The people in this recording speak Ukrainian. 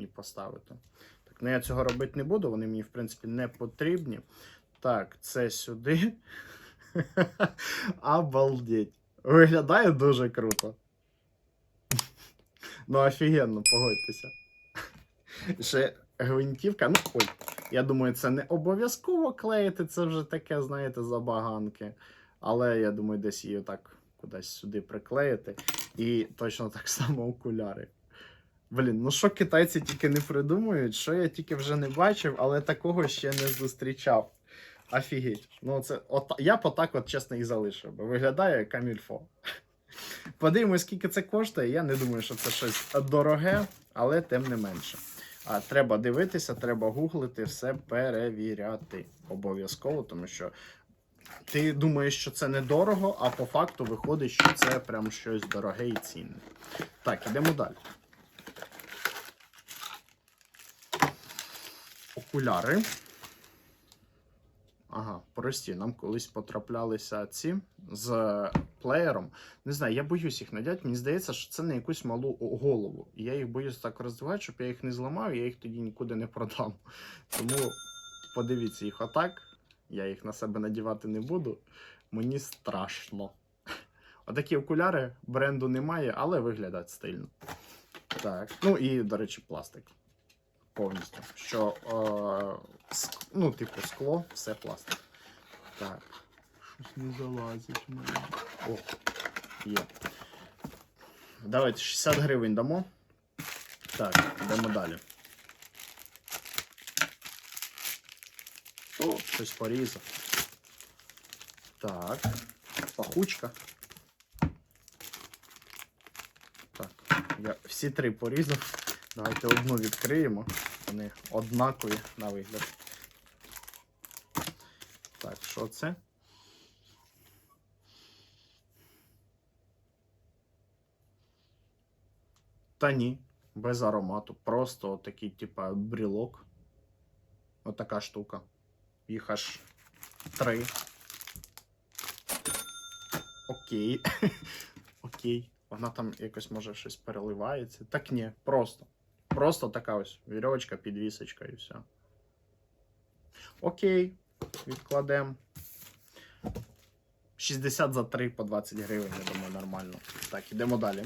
їхні поставити. Так, ну я цього робити не буду, вони мені, в принципі, не потрібні. Так, це сюди. Обалдеть. Виглядає дуже круто. Ну, офігенно, погодьтеся. Ще гвинтівка. Ну, ой, я думаю, це не обов'язково клеїти, це вже таке, знаєте, забаганки. Але я думаю, десь її так кудись сюди приклеїти. І точно так само окуляри. Блін, ну що китайці тільки не придумують, що я тільки вже не бачив, але такого ще не зустрічав. Офігеть. Ну, це, от, я б отак, от, чесно, і залишив. Бо виглядає камільфо. Подивимось, скільки це коштує. Я не думаю, що це щось дороге, але тим не менше. А треба дивитися, треба гуглити, все перевіряти обов'язково, тому що ти думаєш, що це недорого, а по факту виходить, що це прям щось дороге і цінне. Так, ідемо далі. Окуляри. Ага, прості, нам колись потраплялися ці з плеєром. Не знаю, я боюсь їх надяти. Мені здається, що це на якусь малу голову. І я їх боюсь так роздивати, щоб я їх не зламав, я їх тоді нікуди не продам. Тому подивіться їх отак. Я їх на себе надівати не буду. Мені страшно. Отакі окуляри бренду немає, але виглядають стильно. Так. Ну і, до речі, пластик. Повністю. Що, е, ну, типу, скло, все пластик. Так. Щось не залазить в мене. О, є. Давайте 60 гривень дамо. Так, йдемо далі. О, щось порізав. Так. Пахучка. Так. Я всі три порізав. Давайте одну відкриємо. Вони однакові на вигляд. Так, що це? Та ні, без аромату. Просто такий, типа, брілок. Отака штука. Їх аж три. Окей. Окей. Вона там якось може щось переливається. Так ні, просто. Просто така ось вірьовочка, підвісочка і все. Окей, відкладемо. 60 за 3 по 20 гривень, я думаю, нормально. Так, ідемо далі.